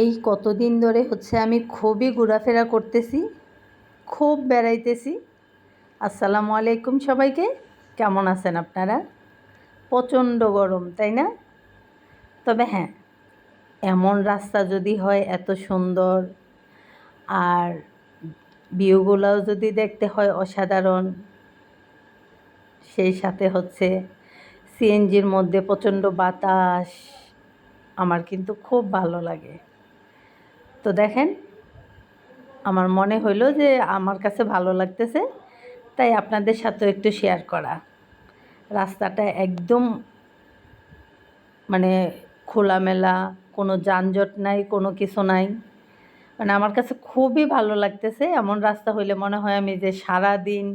এই কতদিন ধরে হচ্ছে আমি খুবই ঘোরাফেরা করতেছি, খুব বেড়াইতেছি। আসসালামু আলাইকুম সবাইকে, কেমন আছেন আপনারা? প্রচণ্ড গরম, তাই না? তবে হ্যাঁ এমন রাস্তা যদি হয় এত সুন্দর, আর ভিউগুলোও যদি দেখতে হয় অসাধারণ, সেই সাথে হচ্ছে সিএনজির মধ্যে প্রচণ্ড বাতাস, আমার কিন্তু খুব ভালো লাগে। তো দেখেন, আমার মনে হইল যে আমার কাছে ভালো লাগতেছে, তাই আপনাদের সাথেও একটু শেয়ার করা। রাস্তাটা একদম মানে খোলামেলা, কোনো যানজট নাই, কোনো কিছু নাই। মানে আমার কাছে খুবই ভালো লাগতেছে, এমন রাস্তা হইলে মনে হয় আমি যে সারা দিন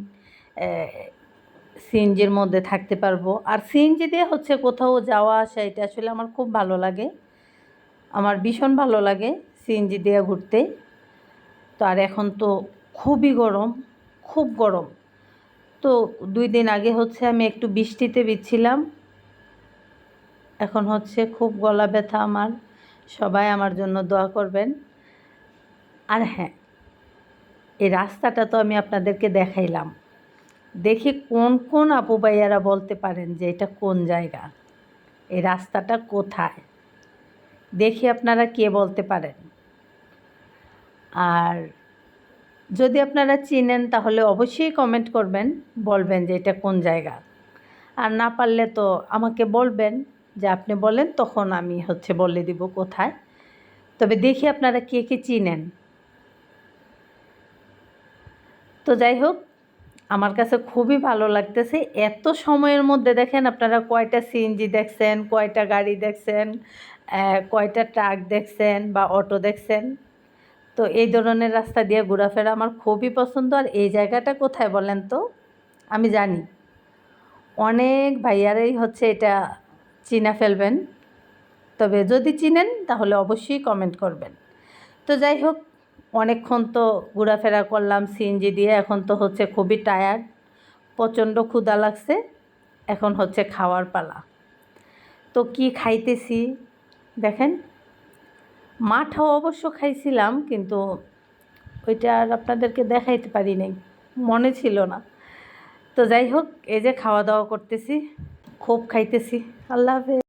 সিএনজির মধ্যে থাকতে পারব। আর সিএনজি দিয়ে হচ্ছে কোথাও যাওয়া, আসা, এটা আসলে আমার খুব ভালো লাগে। আমার ভীষণ ভালো লাগে। সিএনজি দিয়ে ঘুরতে। তো আর এখন তো খুবই গরম, খুব গরম। তো দুই দিন আগে হচ্ছে আমি একটু বৃষ্টিতে বিচ্ছিলাম এখন হচ্ছে খুব গলা ব্যথা আমার। সবাই আমার জন্য দোয়া করবেন। আর হ্যাঁ এই রাস্তাটা তো আমি আপনাদেরকে দেখাইলাম। দেখি কোন কোন আপু ভাইয়ারা বলতে পারেন যে এটা কোন জায়গা? এই রাস্তাটা কোথায়? দেখি আপনারা কে বলতে পারেন। আর যদি আপনারা চিনেন, তাহলে অবশ্যই কমেন্ট করবেন, বলবেন যে এটা কোন জায়গা। আর না পারলে তো আমাকে বলবেন, যে আপনি বলেন, তখন আমি হচ্ছে বলে দিব কোথায়। তবে দেখি আপনারা কে কে চিনেন। তো যাই হোক, আমার কাছে খুবই ভালো লাগতেছে। এত সময়ের মধ্যে দেখেন আপনারা কয়টা সিএনজি দেখছেন, কয়টা গাড়ি দেখছেন কয়টা ট্রাক দেখছেন বা অটো দেখছেন। তো এই ধরনের রাস্তা দিয়ে ঘোরাফেরা আমার খুবই পছন্দ। আর এই জায়গাটা কোথায় বলেন তো? আমি জানি। অনেক ভাইয়ারাই হচ্ছে এটা চিনা ফেলবেন। তবে যদি চিনেন, তাহলে অবশ্যই কমেন্ট করবেন। তো যাই হোক, অনেকক্ষণ তো ঘোরাফেরা করলাম সিএনজি দিয়ে। এখন তো হচ্ছে খুবই টায়ার্ড প্রচণ্ড ক্ষুধা লাগছে। এখন হচ্ছে খাওয়ার পালা। তো কি খাইতেছি? দেখেন। মাঠও অবশ্য খাইছিলাম, কিন্তু ওইটা আর আপনাদেরকে দেখাইতে পারি নাই, মনে ছিল না। তো যাই হোক, এই যে খাওয়া দাওয়া করতেছি, খুব খাইতেছি। আল্লাহ হাফেজ।